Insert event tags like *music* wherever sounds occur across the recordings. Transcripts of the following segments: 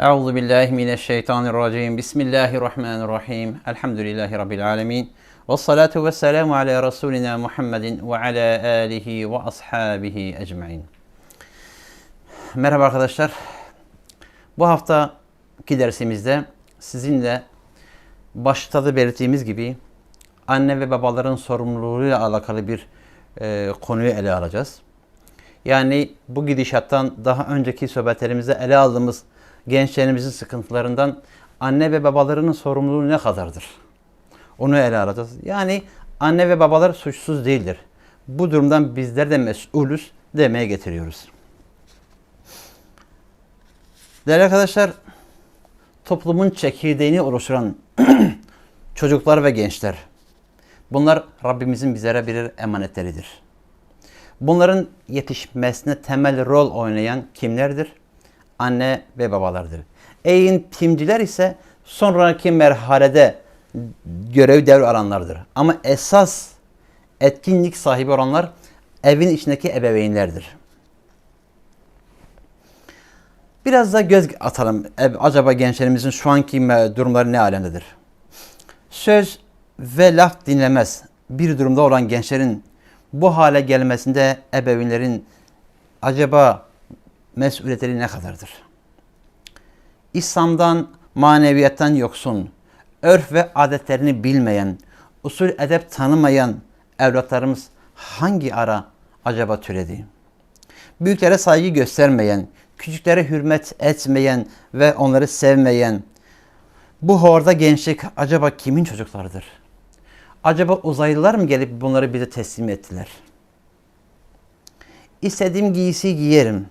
Euzu billahi mineşşeytanirracim. Bismillahirrahmanirrahim. Elhamdülillahi rabbil alamin. Ve salatu ve selamu ala Resulina Muhammedin ve ala alihi ve ashabihi ecmaîn. Merhaba arkadaşlar. Bu haftaki dersimizde sizinle başta da belirttiğimiz gibi anne ve babaların sorumluluğuyla alakalı bir e, konuyu ele alacağız. Yani bu gidişattan daha önceki sohbetlerimizde ele aldığımız gençlerimizin sıkıntılarından anne ve babalarının sorumluluğu ne kadardır? Onu ele alacağız. Yani anne ve babalar suçsuz değildir. Bu durumdan bizler de mesulüz demeye getiriyoruz. Değerli arkadaşlar, toplumun çekirdeğini oluşturan *clears throat* çocuklar ve gençler. Bunlar Rabbimizin bizlere birer emanetleridir. Bunların yetişmesine temel rol oynayan kimlerdir? Anne ve babalardır. Eğitimciler ise sonraki merhalede görev devre alanlardır. Ama esas etkinlik sahibi olanlar evin içindeki ebeveynlerdir. Biraz da göz atalım. Acaba gençlerimizin şu anki durumları ne alemdedir? Söz ve laf dinlemez bir durumda olan gençlerin bu hale gelmesinde ebeveynlerin acaba mesuliyetleri ne kadardır? İslam'dan, maneviyattan yoksun, örf ve adetlerini bilmeyen, usul edep tanımayan evlatlarımız hangi ara acaba türedi? Büyüklere saygı göstermeyen, küçüklere hürmet etmeyen ve onları sevmeyen bu horda gençlik acaba kimin çocuklarıdır? Acaba uzaylılar mı gelip bunları bize teslim ettiler? İstediğim giysi giyerim.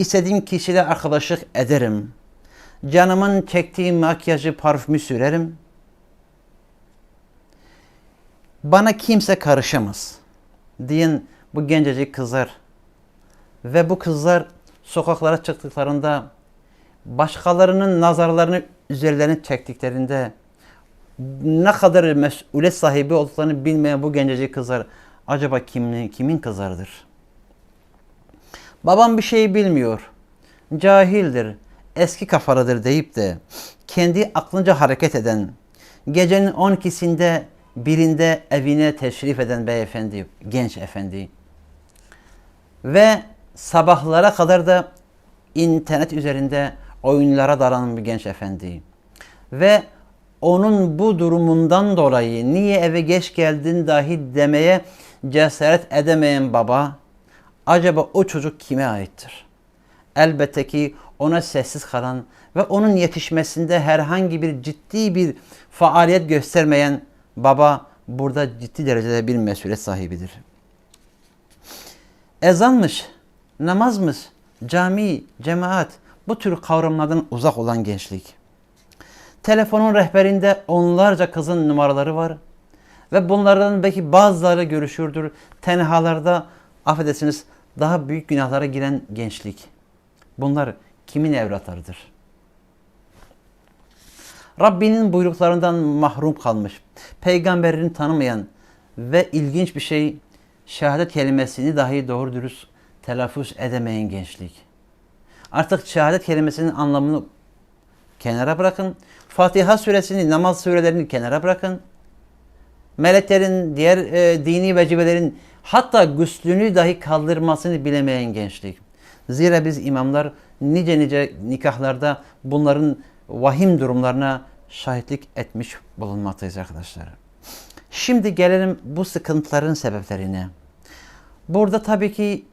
İstediğim kişiyle arkadaşlık ederim. Canımın çektiği makyajı, parfümü sürerim. Bana kimse karışamaz diyen bu gencecik kızlar ve bu kızlar sokaklara çıktıklarında başkalarının nazarlarını üzerlerine çektiklerinde ne kadar mesuliyet sahibi olduklarını bilmeyen bu gencecik kızlar acaba kimin, kimin kızlarıdır? Babam bir şey bilmiyor, cahildir, eski kafalıdır deyip de kendi aklınca hareket eden, gecenin 12'sinde birinde evine teşrif eden beyefendi, genç efendi. Ve sabahlara kadar da internet üzerinde oyunlara dalanan bir genç efendi. Ve onun bu durumundan dolayı niye eve geç geldin dahi demeye cesaret edemeyen baba acaba o çocuk kime aittir? Elbette ki ona sessiz kalan ve onun yetişmesinde herhangi bir ciddi bir faaliyet göstermeyen baba burada ciddi derecede bir mesuliyet sahibidir. Ezanmış, namazmış, cami, cemaat bu tür kavramlardan uzak olan gençlik. Telefonun rehberinde onlarca kızın numaraları var. Ve bunlardan belki bazıları görüşürdür. Tenhalarda affedersiniz daha büyük günahlara giren gençlik. Bunlar kimin evlatlarıdır? Rabbinin buyruklarından mahrum kalmış, peygamberini tanımayan ve ilginç bir şey şehadet kelimesini dahi doğru dürüst telaffuz edemeyen gençlik. Artık şehadet kelimesinin anlamını kenara bırakın. Fatiha suresini, namaz surelerini kenara bırakın. Meleklerin, diğer e, dini vecibelerin hatta güslünü dahi kaldırmasını bilemeyen gençlik. Zira biz imamlar nice nice nikahlarda bunların vahim durumlarına şahitlik etmiş bulunmaktayız arkadaşlar. Şimdi gelelim bu sıkıntıların sebeplerine. Burada tabii ki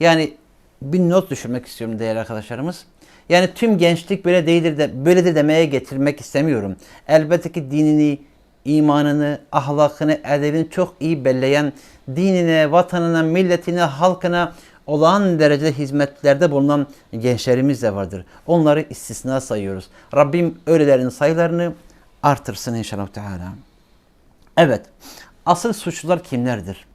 yani bir not düşürmek istiyorum değerli arkadaşlarımız. Yani tüm gençlik böyle değildir de böyledir demeye getirmek istemiyorum. Elbette ki dinini, imanını, ahlakını, edebini çok iyi belleyen, dinine, vatanına, milletine, halkına olağan derecede hizmetlerde bulunan gençlerimiz de vardır. Onları istisna sayıyoruz. Rabbim öylelerin sayılarını artırsın inşallah Teala. Evet, asıl suçlular kimlerdir?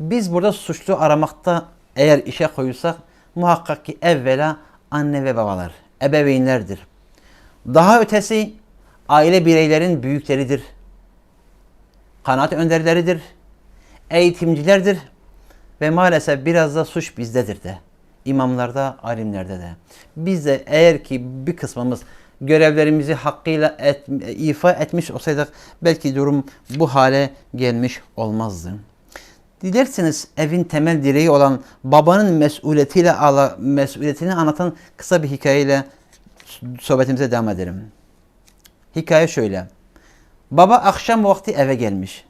Biz burada suçlu aramakta eğer işe koyulsak muhakkak ki evvela anne ve babalar, ebeveynlerdir. Daha ötesi aile bireylerin büyükleridir. Kanaat önderleridir. Eğitimcilerdir. Ve maalesef biraz da suç bizdedir de. imamlarda, alimlerde de. Biz de eğer ki bir kısmımız görevlerimizi hakkıyla et, ifa etmiş olsaydık belki durum bu hale gelmiş olmazdı. Dilerseniz evin temel direği olan babanın mesuliyetiyle ala, mesuliyetini anlatan kısa bir hikayeyle sohbetimize devam edelim. Hikaye şöyle. Baba akşam vakti eve gelmiş.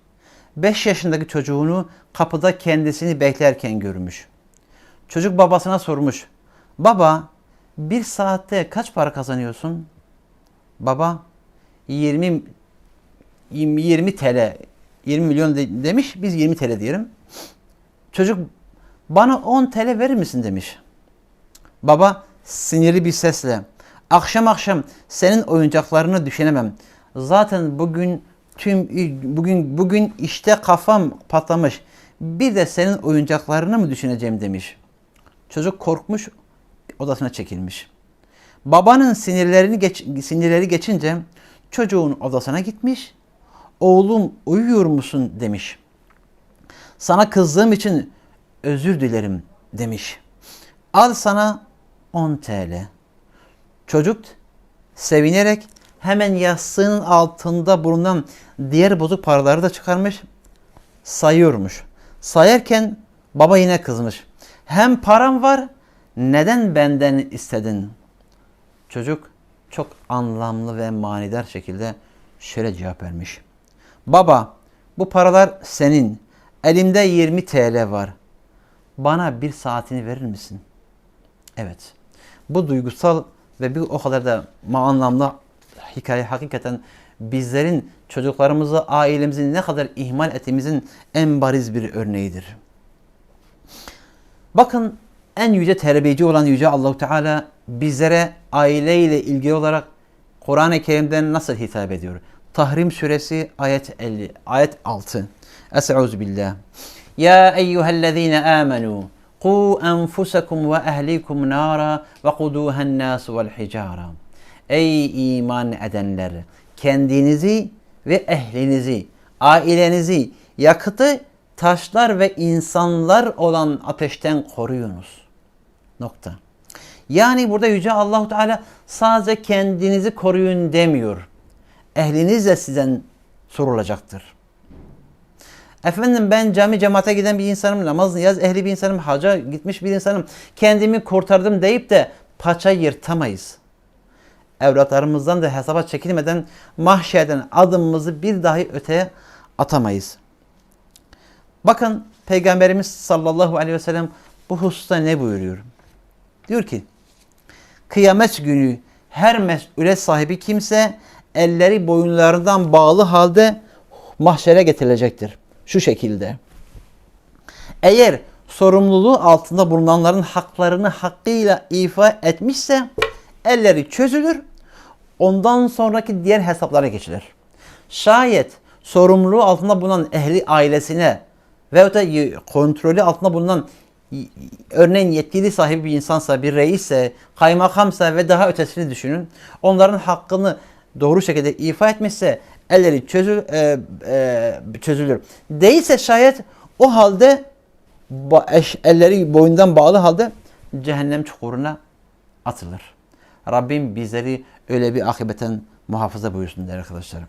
5 yaşındaki çocuğunu kapıda kendisini beklerken görmüş. Çocuk babasına sormuş. Baba bir saatte kaç para kazanıyorsun? Baba 20 20, 20 TL 20 milyon de- demiş. Biz 20 TL diyelim. Çocuk bana 10 TL verir misin demiş. Baba sinirli bir sesle akşam akşam senin oyuncaklarını düşünemem. Zaten bugün tüm bugün bugün işte kafam patlamış. Bir de senin oyuncaklarını mı düşüneceğim demiş. Çocuk korkmuş odasına çekilmiş. Babanın sinirlerini geç, sinirleri geçince çocuğun odasına gitmiş. Oğlum uyuyor musun demiş. Sana kızdığım için özür dilerim demiş. Al sana 10 TL. Çocuk sevinerek hemen yastığının altında bulunan diğer bozuk paraları da çıkarmış. Sayıyormuş. Sayarken baba yine kızmış. Hem param var neden benden istedin? Çocuk çok anlamlı ve manidar şekilde şöyle cevap vermiş. Baba bu paralar senin. Elimde 20 TL var. Bana bir saatini verir misin? Evet. Bu duygusal ve bir o kadar da anlamlı hikaye hakikaten bizlerin çocuklarımızı, ailemizi ne kadar ihmal ettiğimizin en bariz bir örneğidir. Bakın en yüce terbiyeci olan Yüce Allahu Teala bizlere aileyle ilgili olarak Kur'an-ı Kerim'den nasıl hitap ediyor? Tahrim suresi ayet 50, ayet 6. Estaizu billah. Ya enfusakum ve ehlikum nara ve kuduhen nas vel hicara. Ey iman edenler! Kendinizi ve ehlinizi, ailenizi yakıtı taşlar ve insanlar olan ateşten koruyunuz. Nokta. Yani burada Yüce Allahu Teala sadece kendinizi koruyun demiyor. Ehliniz de sizden sorulacaktır. Efendim ben cami cemaate giden bir insanım, namaz niyaz ehli bir insanım, haca gitmiş bir insanım. Kendimi kurtardım deyip de paça yırtamayız. Evlatlarımızdan da hesaba çekilmeden mahşerden adımımızı bir dahi öteye atamayız. Bakın Peygamberimiz sallallahu aleyhi ve sellem bu hususta ne buyuruyor? Diyor ki kıyamet günü her mesuliyet sahibi kimse elleri boyunlarından bağlı halde mahşere getirilecektir. Şu şekilde. Eğer sorumluluğu altında bulunanların haklarını hakkıyla ifa etmişse elleri çözülür. Ondan sonraki diğer hesaplara geçilir. Şayet sorumluluğu altında bulunan ehli ailesine veyahut da kontrolü altında bulunan örneğin yetkili sahibi bir insansa, bir reisse, kaymakamsa ve daha ötesini düşünün. Onların hakkını doğru şekilde ifa etmişse elleri çözül, e, e, çözülür. Değilse şayet o halde elleri boyundan bağlı halde cehennem çukuruna atılır. Rabbim bizleri öyle bir akıbeten muhafaza buyursun der arkadaşlarım.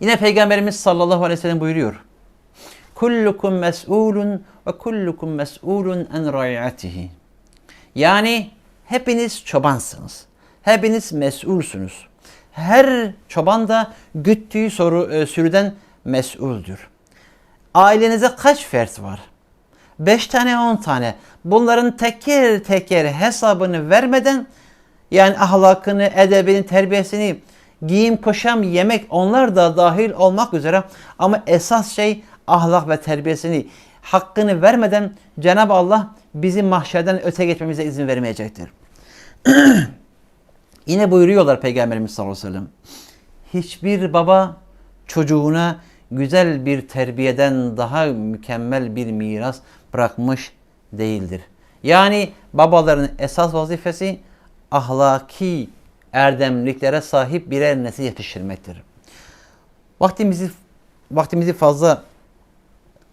Yine Peygamberimiz sallallahu aleyhi ve sellem buyuruyor. Kullukum mes'ulun ve kullukum mes'ulun en rayatihi. Yani hepiniz çobansınız. Hepiniz mesulsünüz. Her çoban da güttüğü soru, e, sürüden mesuldür. Ailenize kaç fert var? Beş tane, on tane. Bunların teker teker hesabını vermeden yani ahlakını, edebini, terbiyesini, giyim, kuşam, yemek onlar da dahil olmak üzere ama esas şey ahlak ve terbiyesini hakkını vermeden Cenab-ı Allah bizi mahşerden öte geçmemize izin vermeyecektir. *clears throat* Yine buyuruyorlar Peygamberimiz sallallahu aleyhi ve sellem. Hiçbir baba çocuğuna güzel bir terbiyeden daha mükemmel bir miras bırakmış değildir. Yani babaların esas vazifesi ahlaki erdemliklere sahip birer nesil yetiştirmektir. Vaktimizi vaktimizi fazla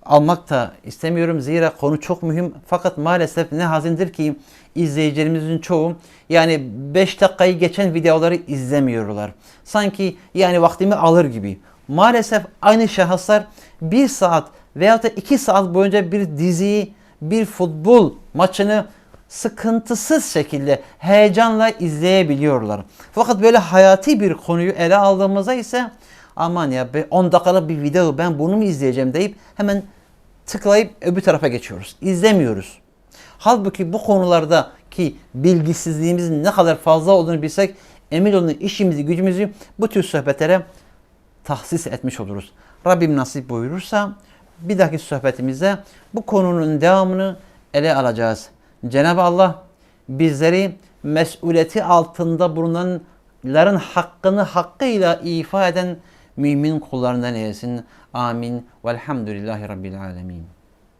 almak da istemiyorum. Zira konu çok mühim. Fakat maalesef ne hazindir ki izleyicilerimizin çoğu yani 5 dakikayı geçen videoları izlemiyorlar. Sanki yani vaktimi alır gibi. Maalesef aynı şahıslar 1 saat veyahut da 2 saat boyunca bir diziyi, bir futbol maçını sıkıntısız şekilde heyecanla izleyebiliyorlar. Fakat böyle hayati bir konuyu ele aldığımızda ise aman ya be 10 dakikalık bir video ben bunu mu izleyeceğim deyip hemen tıklayıp öbür tarafa geçiyoruz. İzlemiyoruz. Halbuki bu konularda ki bilgisizliğimizin ne kadar fazla olduğunu bilsek emin olun işimizi gücümüzü bu tür sohbetlere tahsis etmiş oluruz. Rabbim nasip buyurursa bir dahaki sohbetimizde bu konunun devamını ele alacağız. Cenab-ı Allah bizleri mesuliyeti altında bulunanların hakkını hakkıyla ifa eden mümin kullarından eylesin. Amin. Velhamdülillahi Rabbil Alemin.